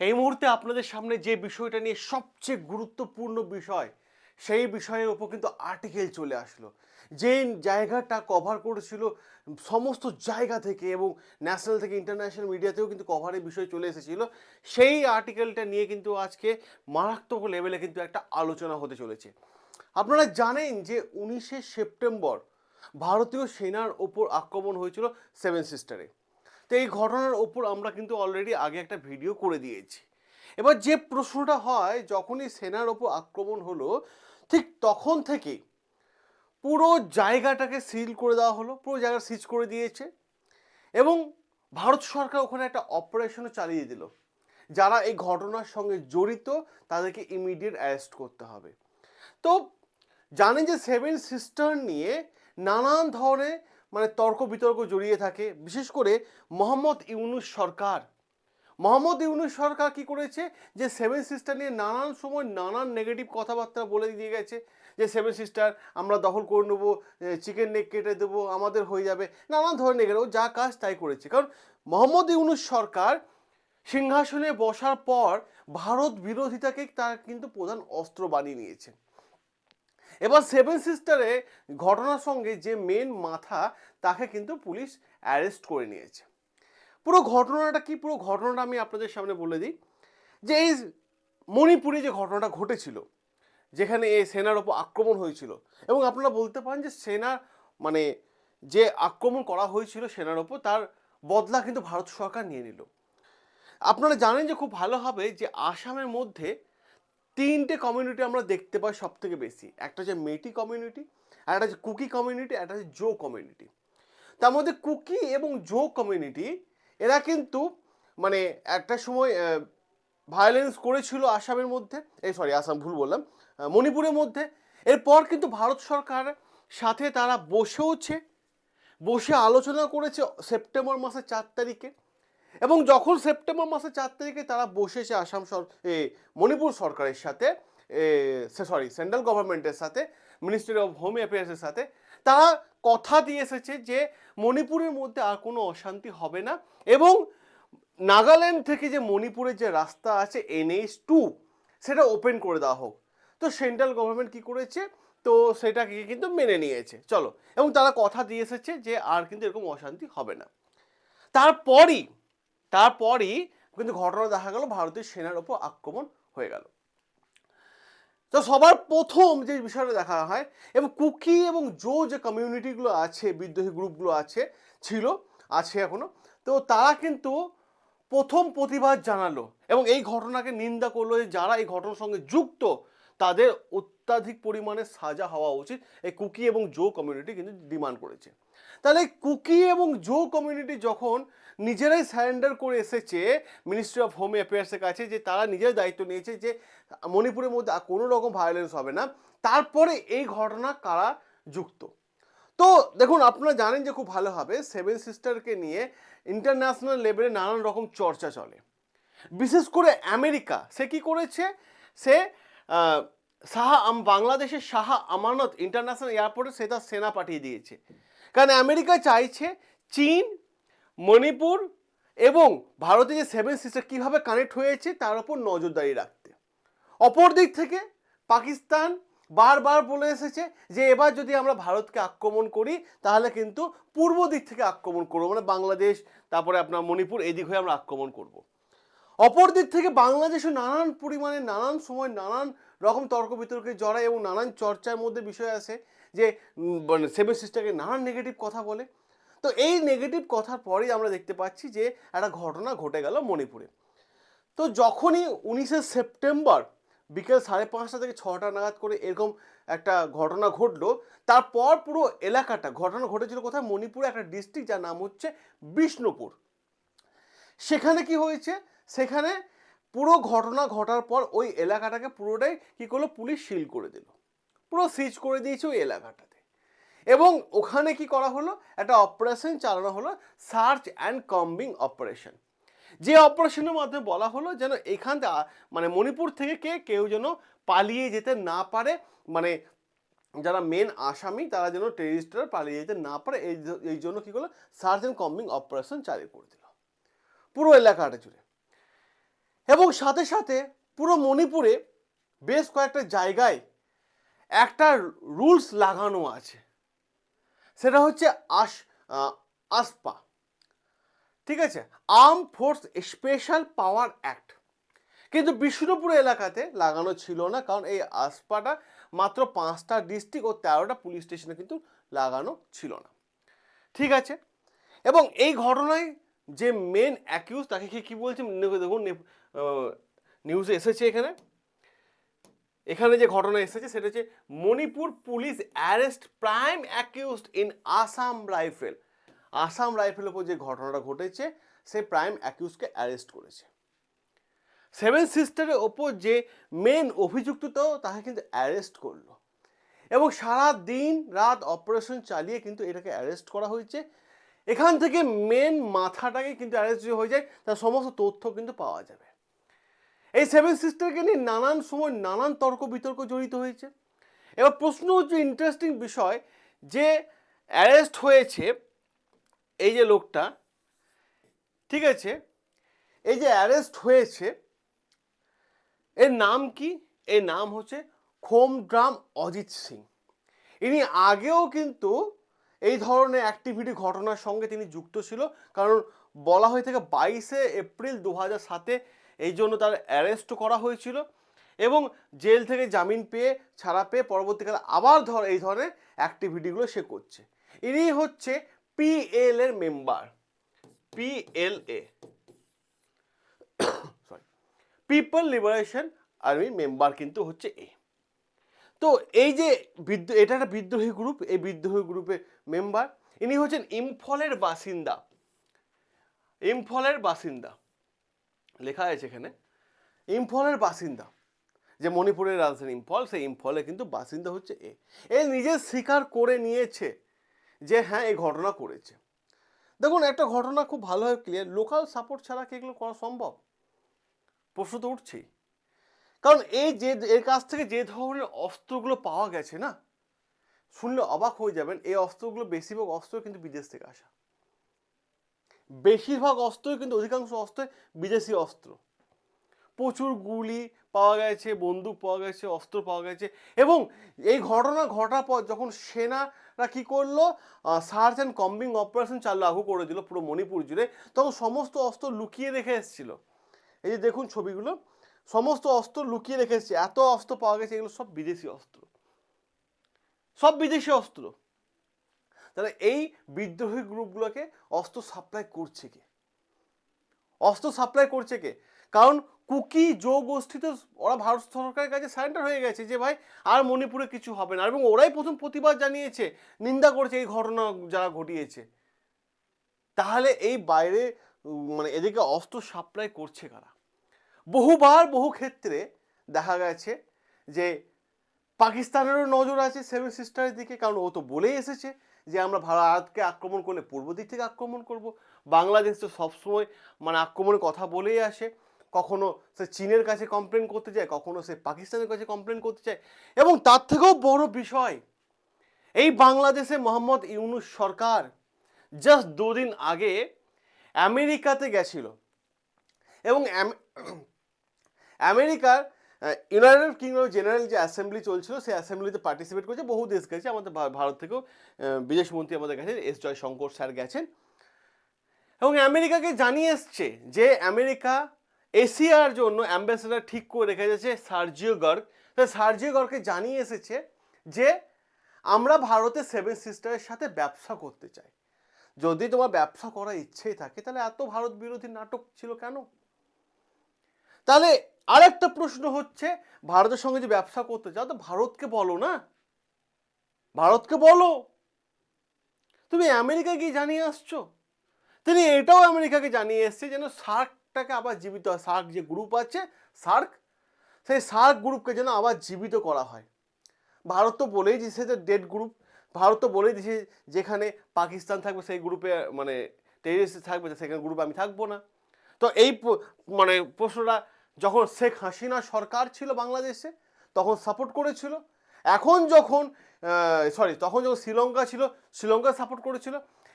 এই মুহূর্তে আপনাদের সামনে যে বিষয়টা নিয়ে সবচেয়ে গুরুত্বপূর্ণ বিষয়, সেই বিষয়ের ওপর কিন্তু আর্টিকেল চলে আসলো। যে জায়গাটা কভার করেছিল সমস্ত জায়গা থেকে এবং ন্যাশনাল থেকে ইন্টারন্যাশনাল মিডিয়াতেও কিন্তু কভারের বিষয় চলে এসেছিল, সেই আর্টিকেলটা নিয়ে কিন্তু আজকে মারাত্মক লেভেলে কিন্তু একটা আলোচনা হতে চলেছে। আপনারা জানেন যে উনিশে সেপ্টেম্বর ভারতীয় সেনার ওপর আক্রমণ হয়েছিল সেভেন সিস্টারে তো এই ঘটনার ওপর আমরা কিন্তু অলরেডি আগে একটা ভিডিও করে দিয়েছি। এবার যে প্রশ্নটা হয়, যখনই সেনার ওপর আক্রমণ হলো, ঠিক তখন থেকে পুরো জায়গাটাকে সিল করে দেওয়া হলো, পুরো জায়গা সিজ করে দিয়েছে এবং ভারত সরকার ওখানে একটা অপারেশনও চালিয়ে দিল। যারা এই ঘটনার সঙ্গে জড়িত, তাদেরকে ইমিডিয়েট অ্যারেস্ট করতে হবে। তো জানেন যে সেভেন সিস্টার নিয়ে নানান ধরনের মানে তর্ক বিতর্ক জড়িয়ে থাকে। বিশেষ করে মোহাম্মদ ইউনুস সরকার। মোহাম্মদ ইউনুস সরকার কি করেছে? যে সেভেন সিস্টার নিয়ে নানান সময় নানান নেগেটিভ কথাবার্তা বলে দিয়ে গেছে। যে সেভেন সিস্টার, আমরা দখল করে নেব চিকেন নেক কেটে দেবো, আমাদের হয়ে যাবে। নানান ধরনের ও যা কাজ তাই করেছে। কারণ মোহাম্মদ ইউনুস সরকার সিংহাসনে বসার পর ভারত বিরোধিতাকে তার কিন্তু প্রধান অস্ত্র বানিয়ে নিয়েছে। এবার সেভেন সিস্টারে ঘটনার সঙ্গে যে মেন মাথা, তাকে কিন্তু পুলিশ অ্যারেস্ট করে নিয়েছে। পুরো ঘটনাটা কি? পুরো ঘটনাটা আমি আপনাদের সামনে বলে দিই। যে এই মণিপুরে যে ঘটনাটা ঘটেছিল, যেখানে এই সেনার ওপর আক্রমণ হয়েছিল, এবং আপনারা বলতে পারেন যে সেনা মানে যে আক্রমণ করা হয়েছিল সেনার ওপর, তার বদলা কিন্তু ভারত সরকার নিয়ে নিল। আপনারা জানেন যে খুব ভালো হবে যে আসামের মধ্যে তিনটে কমিউনিটি আমরা দেখতে পাই সব থেকে বেশি। একটা হচ্ছে মেটি কমিউনিটি আর একটা হচ্ছে কুকি কমিউনিটি একটা হচ্ছে জো কমিউনিটি তার মধ্যে কুকি এবং জো কমিউনিটি এরা কিন্তু মানে একটা সময় ভায়োলেন্স করেছিল আসামের মধ্যে, এই সরি আসাম ভুল বললাম মণিপুরের মধ্যে। এরপর কিন্তু ভারত সরকার সাথে তারা বসেওছে, বসে আলোচনা করেছে সেপ্টেম্বর মাসের চার তারিখে। এবং যখন সেপ্টেম্বর মাসের চার তারিখে তারা বসেছে আসাম সর মণিপুর সরকারের সাথে সরি, সেন্ট্রাল গভর্নমেন্টের সাথে, মিনিস্ট্রি অফ হোম অ্যাফেয়ার্সের সাথে, তারা কথা দিয়ে এসেছে যে মণিপুরের মধ্যে আর কোনো অশান্তি হবে না এবং নাগাল্যান্ড থেকে যে মণিপুরের যে রাস্তা আছে, এনএইচ টু, সেটা ওপেন করে দেওয়া হোক। তো সেন্ট্রাল গভর্নমেন্ট কি করেছে? তো সেটাকে কিন্তু মেনে নিয়েছে। চলো। এবং তারা কথা দিয়ে এসেছে যে আর কিন্তু এরকম অশান্তি হবে না। তারপরই তারপরই কিন্তু ঘটনা দেখা গেল ভারতীয় সেনার ওপর আক্রমণ হয়ে গেল। তো সবার প্রথম যে বিষয়টা দেখা হয়, এবং কুকি এবং জো যে কমিউনিটিগুলো আছে, বিদ্রোহী গ্রুপগুলো আছে, ছিল, আছে এখনও, তো তারা কিন্তু প্রথম প্রতিবাদ জানালো। এবং এই ঘটনাকে নিন্দা করল যে যারা এই ঘটনার সঙ্গে যুক্ত, তাদের অত্যাধিক পরিমাণে সাজা হওয়া উচিত। এই কুকি এবং জো কমিউনিটি কিন্তু ডিমান্ড করেছে। তাহলে কুকি এবং জো কমিউনিটি যখন নিজেরাই স্যারেন্ডার করে এসেছে মিনিস্ট্রি অফ হোম অ্যাফেয়ার্সের কাছে, যে তারা নিজের দায়িত্ব নিয়েছে যে মণিপুরের মধ্যে কোনো রকম ভায়োলেন্স হবে না। তারপরে এই ঘটনা কারা যুক্ত? তো দেখুন, আপনারা জানেন যে খুব ভালো হবে সেভেন সিস্টারকে নিয়ে ইন্টারন্যাশনাল লেভেলে নানান রকম চর্চা চলে। বিশেষ করে আমেরিকা, সে কি করেছে? সে শাহ আম- বাংলাদেশের সাহা আমানত ইন্টারন্যাশনাল এয়ারপোর্টে সে তার সেনা পাঠিয়ে দিয়েছে কারণ আমেরিকা চাইছে চীন, মণিপুর এবং ভারতে যে সেভেন সিস্টার কীভাবে কানেক্ট হয়েছে তার উপর নজরদারি রাখতে অপর দিক থেকে পাকিস্তান বারবার বলে এসেছে যে এবার যদি আমরা ভারতকে আক্রমণ করি, তাহলে কিন্তু পূর্ব দিক থেকে আক্রমণ করব মানে বাংলাদেশ, তারপরে আপনার মণিপুর এই দিক হয়ে আমরা আক্রমণ করব। অপর দিক থেকে বাংলাদেশও নানান পরিমাণে, নানান সময় নানান রকম তর্ক বিতর্কে জড়ায় এবং নানান চর্চার মধ্যে বিষয় আছে যে মানে সেভেন সিস্টারকে নানান নেগেটিভ কথা বলে। তো এই নেগেটিভ কথার পরেই আমরা দেখতে পাচ্ছি যে, একটা ঘটনা ঘটে গেল মণিপুরে। তো যখনই উনিশে সেপ্টেম্বর বিকেল সাড়ে পাঁচটা থেকে ছটা নাগাদ করে এরকম একটা ঘটনা ঘটলো, তারপর পুরো এলাকাটা, ঘটনা ঘটেছিল কোথায়? মণিপুরে একটা ডিস্ট্রিক্ট যার নাম হচ্ছে বিষ্ণুপুর। সেখানে কি হয়েছে? সেখানে পুরো ঘটনা ঘটার পর ওই এলাকাটাকে পুরোটাই কি করল, পুলিশ সিল করে দিল। পুরো সিজ করে দিয়েছে ওই এলাকাটাতে। এবং ওখানে কি করা হলো? একটা অপারেশন চালানো হলো সার্চ অ্যান্ড কম্বিং অপারেশন যে অপারেশনের মাধ্যমে বলা হলো যেন এখান মানে মণিপুর থেকে কে, কেউ যেন পালিয়ে যেতে না পারে মানে যারা মেন আসামি, তারা যেন টেরিস্টরা পালিয়ে যেতে না পারে, এই এই জন্য কী করল? সার্চ অ্যান্ড কম্বিং অপারেশন চালু করে দিল। পুরো এলাকাটা জুড়ে। এবং সাথে সাথে পুরো মণিপুরে বেশ কয়েকটা জায়গায় একটা রুলস লাগানো আছে। সেটা হচ্ছে আস আসপা। ঠিক আছে? Arm force special power act. কিন্তু বিষ্ণুপুর এলাকাতে লাগানো ছিল না, কারণ এই আসপাটা মাত্র পাঁচটা ডিস্ট্রিক্ট ও তেরোটা পুলিশ স্টেশনে কিন্তু লাগানো ছিল না। ঠিক আছে? এবং এই ঘটনায় যে মেন অ্যাকিউজ তাকে কি, কী বলছে? দেখুন নিউজে এসেছে এখানে? এখানে যে ঘটনা এসেছে সেটা হচ্ছে Manipur police arrest prime accused in Assam rifle Assam রাইফেলের উপর যে ঘটনাটা ঘটেছে, সে প্রাইম অ্যাকিউজকে অ্যারেস্ট করেছে। সেভেন সিস্টারের ওপর যে মেন অভিযুক্ত তো তাকে কিন্তু অ্যারেস্ট করল। এবং সারা দিন রাত অপারেশন চালিয়ে কিন্তু এটাকে অ্যারেস্ট করা হয়েছে। এখান থেকে মেন মাথাটাকে কিন্তু অ্যারেস্ট হয়ে যায়, তার সমস্ত তথ্য কিন্তু পাওয়া যাবে। এই সেভেন সিস্টারকে নিয়ে নানান সময় নানান তর্ক বিতর্ক জড়িত হয়েছে। এবার প্রশ্ন হচ্ছে ইন্টারেস্টিং বিষয় যে অ্যারেস্ট হয়েছে এই যে লোকটা, ঠিক আছে? এই যে অ্যারেস্ট হয়েছে, এর নাম কি? এর নাম হচ্ছে খোমড্রাম অজিত সিং। ইনি আগেও কিন্তু এই ধরনের অ্যাক্টিভিটি ঘটনার সঙ্গে তিনি যুক্ত ছিল। কারণ বলা হয়ে থাকে বাইশে এপ্রিল দু হাজার সাতে এই জন্য তার অ্যারেস্ট করা হয়েছিল এবং জেল থেকে জামিন পেয়ে, ছাড়া পেয়ে পরবর্তীকালে আবার ধর, এই ধরনের অ্যাক্টিভিটিগুলো সে করছে। ইনি হচ্ছে পিএল এর member PLA sorry people liberation army member কিন্তু হচ্ছে এ। তো এই যে বিদ্রোহ এটা একটা বিদ্রোহী গ্রুপ এই বিদ্রোহী গ্রুপের মেম্বার ইনি হচ্ছেন ইম্ফলের বাসিন্দা। ইম্ফলের বাসিন্দা। লেখা আছে এখানে, ইম্ফলের বাসিন্দা। যে মণিপুরের রাজধানী ইম্ফল, সেই ইম্ফলে কিন্তু বাসিন্দা হচ্ছে এ। এ নিজে স্বীকার করে নিয়েছে যে হ্যাঁ এই ঘটনা করেছে। দেখুন, একটা ঘটনা খুব ভালোভাবে ক্লিয়ার লোকাল সাপোর্ট ছাড়া কি এগুলো করা সম্ভব? প্রশ্ন তো উঠছেই। কারণ এই যে, এর কাছ থেকে যে ধরনের অস্ত্রগুলো পাওয়া গেছে না, শুনলে অবাক হয়ে যাবেন, এই অস্ত্রগুলো বেশিরভাগ অস্ত্র কিন্তু বিদেশ থেকে আসা। বেশিরভাগ অস্ত্রই কিন্তু অধিকাংশ অস্ত্র বিদেশি অস্ত্র। প্রচুর গুলি পাওয়া গেছে, বন্দুক পাওয়া গেছে, অস্ত্র পাওয়া গেছে এবং এই ঘটনা ঘটার পর যখন সেনারা কি করল সার্চ অ্যান্ড কম্বিং অপারেশন চালু লাগু করে দিল পুরো মণিপুর জুড়ে, তখন সমস্ত অস্ত্র লুকিয়ে রেখে এসেছিল। এই যে দেখুন ছবিগুলো, সমস্ত অস্ত্র লুকিয়ে রেখে এসেছে, এত অস্ত্র পাওয়া গেছে, এগুলো সব বিদেশি অস্ত্র। সব বিদেশি অস্ত্র। তাহলে এই বিদ্রোহী গ্রুপগুলোকে অস্ত্র সাপ্লাই করছে কে? অস্ত্র সাপ্লাই করছে কে? কারণ কুকি জো গোষ্ঠী তো ওরা ভারত সরকারের কাছে সারেন্ডার হয়ে গেছে যে ভাই, আর মণিপুরে কিছু হবে না। এবং ওরাই প্রথম প্রতিবাদ জানিয়েছে, নিন্দা করেছে এই ঘটনা যারা ঘটিয়েছে। তাহলে এই বাইরে মানে এদিকে অস্ত্র সাপ্লাই করছে কারা? বহুবার বহু ক্ষেত্রে দেখা গেছে যে পাকিস্তানেরও নজর আছে সেভেন সিস্টারের দিকে, কারণ ও তো বলেই এসেছে যে আমরা ভারতকে আক্রমণ করলে পূর্ব দিক থেকে আক্রমণ করব। বাংলাদেশ তো সবসময় মানে আক্রমণের কথা বলেই আসে। কখনো সে চীনের কাছে কমপ্লেন করতে যায়, কখনো সে পাকিস্তানের কাছে কমপ্লেন করতে চায় এবং তার থেকেও বড় বিষয়, এই বাংলাদেশে মোহাম্মদ ইউনুস সরকার জাস্ট দুদিন আগে আমেরিকাতে গেছিল। এবং আম- আমেরিকার ইউনাইটেড কিংডম জেনারেল যে অ্যাসেম্বলি চলছিল, সেই অ্যাসেম্বলিতে পার্টিসিপেট করেছে, বহু দেশ গেছে। আমাদের ভারত থেকেও বিদেশমন্ত্রী আমাদের গেছেন এস জয়শঙ্কর স্যার গেছেন। এবং আমেরিকাকে জানিয়ে এসছে যে আমেরিকা এশিয়ার জন্য অ্যাম্বাসেডার ঠিক করে রেখে যাচ্ছে সার্জিও গর্গ। সার্জিও গর্গকে জানিয়ে এসেছে যে আমরা ভারতের সেভেন সিস্টারের সাথে ব্যবসা করতে চাই। যদি তোমার ব্যবসা করার ইচ্ছেই থাকে, তাহলে এত ভারত বিরোধী নাটক ছিল কেন? তাহলে আরেকটা প্রশ্ন হচ্ছে, ভারতের সঙ্গে যে ব্যবসা করতে চাও তো ভারতকে বলো না। ভারতকে বলো। তুমি আমেরিকা গিয়ে জানিয়ে আসছো। তিনি এটাও আমেরিকাকে জানিয়ে এসছে যেন সার্কটাকে আবার জীবিত হয়। সার্ক যে গ্রুপ আছে, সার্ক, সেই সার্ক গ্রুপকে যেন আবার জীবিত করা হয়। ভারত তো বলেই দিয়েছে যে ডেড গ্রুপ ভারত তো বলেই দিয়েছে যেখানে পাকিস্তান থাকবে, সেই গ্রুপে মানে টেরিস্ট থাকবে সেখানে গ্রুপে আমি থাকব না। তো এই মানে প্রশ্নটা যখন শেখ হাসিনা সরকার ছিল বাংলাদেশে, তখন সাপোর্ট করেছিল। এখন যখন সরি তখন যখন শ্রীলঙ্কা ছিল, শ্রীলঙ্কা সাপোর্ট করেছিল।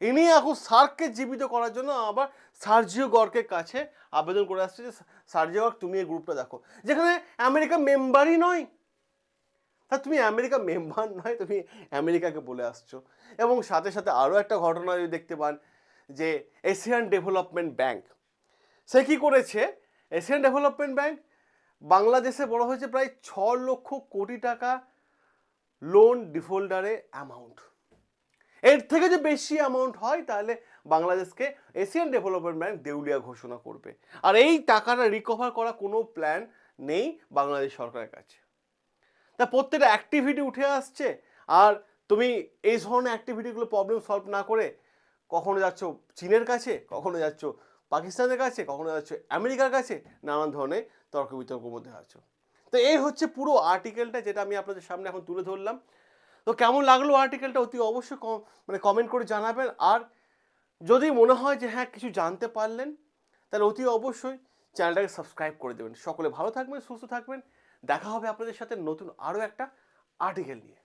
ইনি এখন সার্ককে জীবিত করার জন্য আবার সার্জিও গর্কের কাছে আবেদন করে আসছে যে, সার্জিও গর্গ, তুমি এই গ্রুপটা দেখো। যেখানে আমেরিকা মেম্বারই নয়। তা তুমি আমেরিকা মেম্বার নয়, তুমি আমেরিকাকে বলে আসছো। এবং সাথে সাথে আরও একটা ঘটনা যদি দেখতে পান, যে এশিয়ান ডেভেলপমেন্ট ব্যাংক, সে কী করেছে? এশিয়ান ডেভেলপমেন্ট ব্যাংক বাংলাদেশে বড় হয়েছে প্রায় ছ লক্ষ কোটি টাকা লোন ডিফল্টারে অ্যামাউন্ট এর থেকে যে বেশি অ্যামাউন্ট হয়, তাহলে বাংলাদেশকে এশিয়ান ডেভেলপমেন্ট ব্যাংক দেউলিয়া ঘোষণা করবে। আর এই টাকাটা রিকভার করা কোনো প্ল্যান নেই বাংলাদেশ সরকারের কাছে। তা প্রত্যেকটা অ্যাক্টিভিটি উঠে আসছে, আর তুমি এই ধরনের অ্যাক্টিভিটিগুলো প্রবলেম সলভ না করে কখনো যাচ্ছ চীনের কাছে, কখনো যাচ্ছ পাকিস্তানের কাছে, কখনো যাচ্ছ আমেরিকার কাছে, নানান ধরনের তর্ক বিতর্কের মধ্যে আছো। তো এই হচ্ছে পুরো আর্টিকেলটা যেটা আমি আপনাদের সামনে এখন তুলে ধরলাম। তো কেমন লাগল আর্টিকেলটা অতি অবশ্যই মানে কমেন্ট করে জানাবেন। আর যদি মনে হয় যে হ্যাঁ কিছু জানতে পারলেন, তাহলে অতি অবশ্যই চ্যানেলটাকে সাবস্ক্রাইব করে দেবেন। সকলে ভালো থাকবেন, সুস্থ থাকবেন। দেখা হবে আপনাদের সাথে নতুন আরও একটা আর্টিকেল নিয়ে।